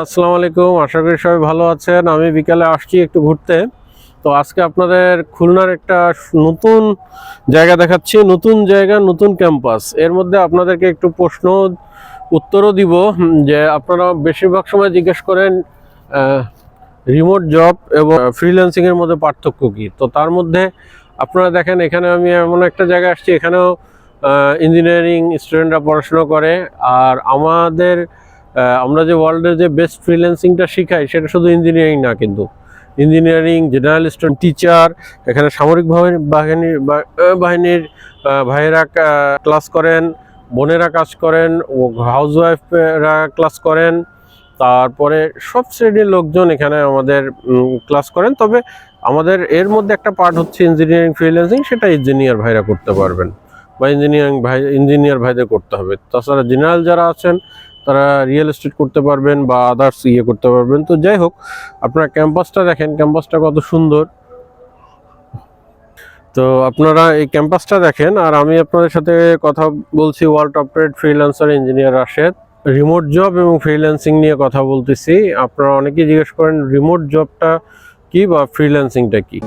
আসসালামু আলাইকুম, আশা করি সবাই ভালো আছেন। আমি বিকালে আসছি একটু ঘুরতে। তো আজকে আপনাদের খুলনার একটা নতুন জায়গা দেখাচ্ছি, নতুন জায়গা, নতুন ক্যাম্পাস। এর মধ্যে আপনাদেরকে একটু প্রশ্ন, উত্তরও দিব, যে আপনারা বেশিরভাগ সময় জিজ্ঞেস করেন রিমোট জব এবং ফ্রিল্যান্সিংয়ের মধ্যে পার্থক্য কি? তো তার মধ্যে আপনারা দেখেন, এখানে আমি এমন একটা জায়গায় আসছি, এখানেও ইঞ্জিনিয়ারিং স্টুডেন্টরা পড়াশোনা করে। আর আমাদের আমরা যে ওয়ার্ল্ডের যে বেস্ট ফ্রিল্যান্সিংটা শিখাই, সেটা শুধু ইঞ্জিনিয়ারিং না কিন্তু। ইঞ্জিনিয়ারিং জেনারেল টিচার এখানে সামরিক বাহিনী বাহিনীর বাহিনীর ভাইয়েরা ক্লাস করেন, বোনেরা কাজ করেন, ও হাউস ওয়াইফরা ক্লাস করেন, তারপরে সব শ্রেণির লোকজন এখানে আমাদের ক্লাস করেন। তবে আমাদের এর মধ্যে একটা পার্ট হচ্ছে ইঞ্জিনিয়ারিং ফ্রিল্যান্সিং সেটা ইঞ্জিনিয়ার ভাইরা করতে পারবেন। বা ইঞ্জিনিয়ারিং ভাই ইঞ্জিনিয়ার ভাইদের করতে হবে। তাছাড়া জেনারেল যারা আছেন তারা রিয়েল এস্টেট করতে পারবেন বা আদার্স ইয়ে করতে পারবেন। তো যাই হোক, আপনারা ক্যাম্পাসটা দেখেন ক্যাম্পাসটা কত সুন্দর। তো আপনারা এই ক্যাম্পাসটা দেখেন, আর আমি আপনাদের সাথে কথা বলছি world operate freelancer engineer Rashed. Remote job এবং ফ্রিল্যান্সিং নিয়ে কথা বলতেছি। আপনারা অনেকেই জিজ্ঞেস করেন রিমোট জবটা কি বা ফ্রিল্যান্সিংটা কি?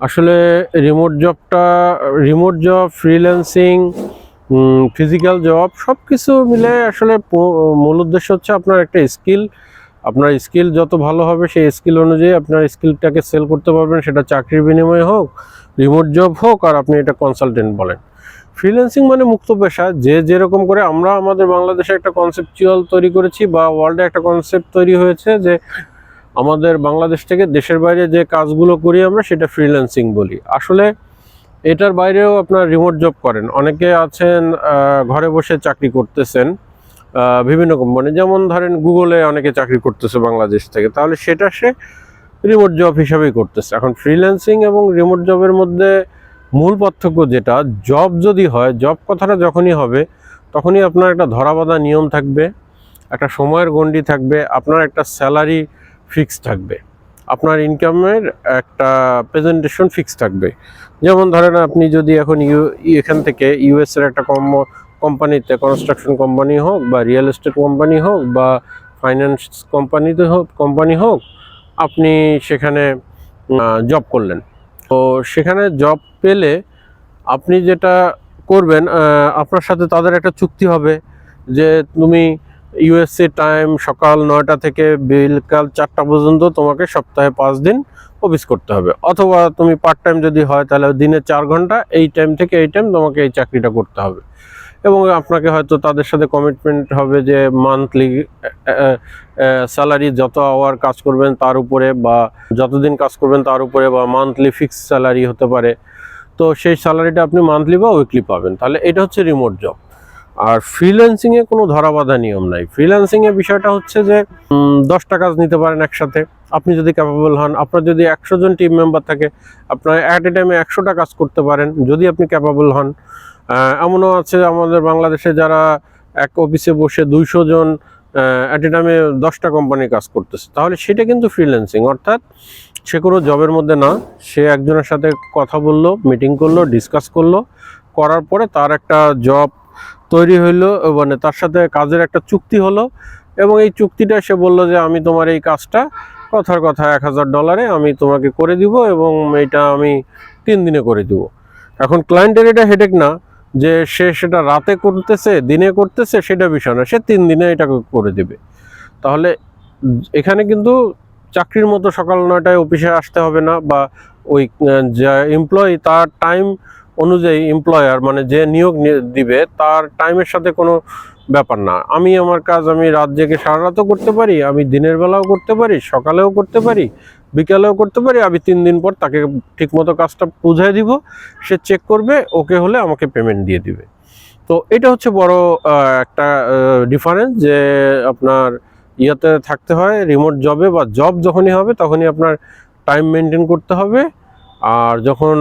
আসলে রিমোট জবটা remote job freelancing physical job সব কিছু মিলে আসলে মূল উদ্দেশ্য হচ্ছে আপনার একটা স্কিল আপনার স্কিল যত ভালো হবে, সেই স্কিল অনুযায়ী আপনার স্কিলটাকে সেল করতে পারবেন। সেটা চাকরির বিনিময়ে হোক রিমোট জব হোক, আর আপনি এটা কনসালটেন্ট বলেন। ফ্রিল্যান্সিং মানে মুক্ত পেশা। যে যেরকম করে আমরা আমাদের বাংলাদেশে একটা কনসেপচুয়াল তৈরি করেছি, বা ওয়ার্ল্ডে একটা কনসেপ্ট তৈরি হয়েছে যে আমাদের বাংলাদেশ থেকে দেশের বাইরে যে কাজগুলো করি আমরা, সেটা ফ্রিল্যান্সিং বলি। আসলে এটার বাইরেও আপনার রিমোট জব করেন। অনেকে আছেন ঘরে বসে চাকরি করতেছেন বিভিন্ন কোম্পানি যেমন ধরেন গুগলে অনেকে চাকরি করতেছে বাংলাদেশ থেকে, তাহলে সেটা সে রিমোট জব হিসাবেই করতেছে। এখন ফ্রিল্যান্সিং এবং রিমোট জবের মধ্যে মূল পার্থক্য যেটা জব যদি হয় জব কথাটা যখনই হবে, তখনই আপনার একটা ধরাবাঁধা নিয়ম থাকবে, একটা সময়ের গণ্ডি থাকবে, আপনার একটা স্যালারি ফিক্স থাকবে। আপনার ইনকামের একটা প্রেজেন্টেশন ফিক্স থাকবে। যেমন ধরেন আপনি যদি এখন ইউ, এখান থেকে ইউএস এর একটা কম কোম্পানিতে কনস্ট্রাকশন কোম্পানি হোক বা রিয়েল এস্টেট কোম্পানি হোক বা ফাইন্যান্স কোম্পানিতে হোক কোম্পানি হোক, আপনি সেখানে জব করলেন। তো সেখানে জব পেলে আপনি যেটা করবেন আপনার সাথে তাদের একটা চুক্তি হবে যে তুমি ইউএসএ টাইম সকাল নয়টা থেকে বিকাল চারটা পর্যন্ত তোমাকে সপ্তাহে পাঁচ দিন অফিস করতে হবে। অথবা তুমি পার্ট টাইম যদি হয়, তাহলে দিনে চার ঘণ্টা, এই টাইম থেকে এই টাইম তোমাকে এই চাকরিটা করতে হবে। এবং আপনাকে হয়তো তাদের সাথে কমিটমেন্ট হবে যে মান্থলি স্যালারি যত আওয়ার কাজ করবেন তার উপরে বা যতদিন কাজ করবেন তার উপরে বা মান্থলি ফিক্সড স্যালারি হতে পারে। তো সেই স্যালারিটা আপনি মান্থলি বা উইকলি পাবেন। তাহলে এটা হচ্ছে রিমোট জব আর ফ্রিল্যান্সিং এ কোনো ধরাবাধা নিয়ম নাই। ফ্রিল্যান্সিং এর বিষয়টা হচ্ছে যে দশটা কাজ নিতে পারেন একসাথে। আপনি যদি ক্যাপাবল হন, আপনার যদি একশো জন টিম মেম্বার থাকে, আপনার অ্যাট এ টাইমে একশোটা কাজ করতে পারেন, যদি আপনি ক্যাপাবল হন। এমনও আছে আমাদের বাংলাদেশে যারা এক অফিসে বসে দুইশো জন অ্যাট এ টাইমে দশটা কোম্পানি কাজ করতেছে। তাহলে সেটা কিন্তু ফ্রিল্যান্সিং অর্থাৎ সে কোনো জবের মধ্যে না, সে একজনের সাথে কথা বলল মিটিং করল ডিসকাস করল, করার পরে তার একটা জব তৈরি হইল মানে তার সাথে কাজের একটা চুক্তি হলো এবং এই চুক্তিটা সে বলল যে আমি তোমার এই কাজটা কথার কথা এক হাজার ডলারে আমি তোমাকে করে দিব এবং এটা আমি তিন দিনে করে দিব। এখন ক্লায়েন্টের এটা হেডেক না, যে সে সেটা রাতে করতেছে, দিনে করতেছে, সেটা বিষয় না, সে তিন দিনে এটা করে দিবে। তাহলে এখানে কিন্তু চাকরির মতো সকাল নয়টায় অফিসে আসতে হবে না বা ওই যে এমপ্লয়ি তার টাইম অনুযায়ী এমপ্লয়ার মানে যে নিয়োগ দিবে, তার টাইমের সাথে কোনো ব্যাপার না। আমি আমার কাজ আমি রাত জেগে সারা রাতও করতে পারি, আমি দিনের বেলাও করতে পারি, সকালেও করতে পারি, বিকালেও করতে পারি, আমি তিন দিন পর তাকে ঠিকমতো কাজটা বুঝাই দিব, সে চেক করবে, ওকে হলে আমাকে পেমেন্ট দিয়ে দিবে। তো এটা হচ্ছে বড় একটা ডিফারেন্স যে আপনার ইয়াতে থাকতে হয় রিমোট জবে বা জব যখনই হবে, তখনই আপনার টাইম মেনটেন করতে হবে। আর যখন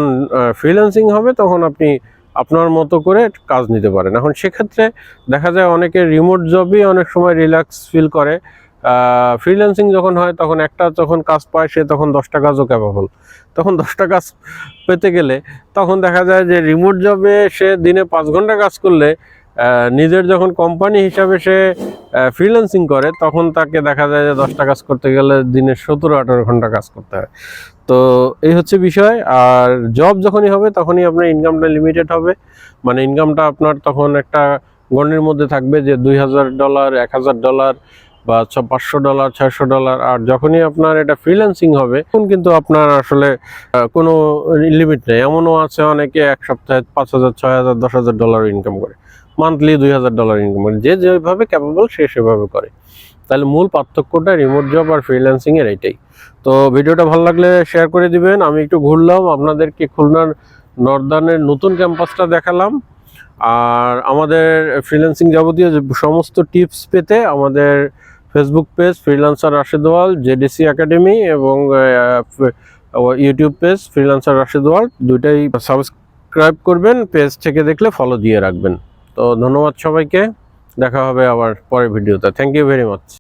ফ্রিল্যান্সিং হবে তখন আপনি আপনার মতো করে কাজ নিতে পারেন। এখন সেক্ষেত্রে দেখা যায় অনেকে রিমোট জবই অনেক সময় রিল্যাক্স ফিল করে। ফ্রিল্যান্সিং যখন হয় তখন একটা যখন কাজ পায় সে তখন দশটা কাজও ক্যাপাবল তখন দশটা কাজ পেতে গেলে তখন দেখা যায় যে রিমোট জবে সে দিনে পাঁচ ঘণ্টা কাজ করলে নিজের যখন কোম্পানি হিসাবে সে ফ্রিল্যান্সিং করে, তখন তাকে দেখা যায় যে দশটা কাজ করতে গেলে দিনে সতেরো আঠারো ঘণ্টা কাজ করতে হয়। তো এই হচ্ছে বিষয়। আর জব যখনই হবে, তখনই আপনার ইনকামটা লিমিটেড হবে। মানে ইনকামটা আপনার তখন একটা গণ্ডির মধ্যে থাকবে যে দুই হাজার ডলার এক হাজার ডলার বা পাঁচশো ডলার ছয়শো ডলার আর যখনই আপনার এটা ফ্রিল্যান্সিং হবে, তখন কিন্তু আপনার আসলে কোনো লিমিট নেই। এমনও আছে অনেকে এক সপ্তাহে পাঁচ হাজার, ছয় হাজার, দশ হাজার ডলার ইনকাম করে। মান্থলি দুই হাজার ডলার ইনকাম করে। যে যেভাবে ক্যাপেবল সে সেভাবে করে। তাহলে মূল পার্থক্যটা রিমোট জব আর ফ্রিল্যান্সিংয়ের এইটাই তো ভিডিওটা ভালো লাগলে শেয়ার করে দিবেন। আমি একটু ঘুরলাম, আপনাদেরকে খুলনার নর্দানের নতুন ক্যাম্পাসটা দেখালাম। আর আমাদের ফ্রিল্যান্সিং যাবতীয় সমস্ত টিপস পেতে আমাদের Facebook page freelancer Rashed wall JDC academy এবং YouTube page freelancer Rashed wall দুইটাই সাবস্ক্রাইব করবেন পেজ থেকে দেখলে ফলো দিয়ে রাখবেন। তো ধন্যবাদ সবাইকে। দেখা হবে আবার পরের ভিডিওতে থ্যাংক ইউ ভেরি মাচ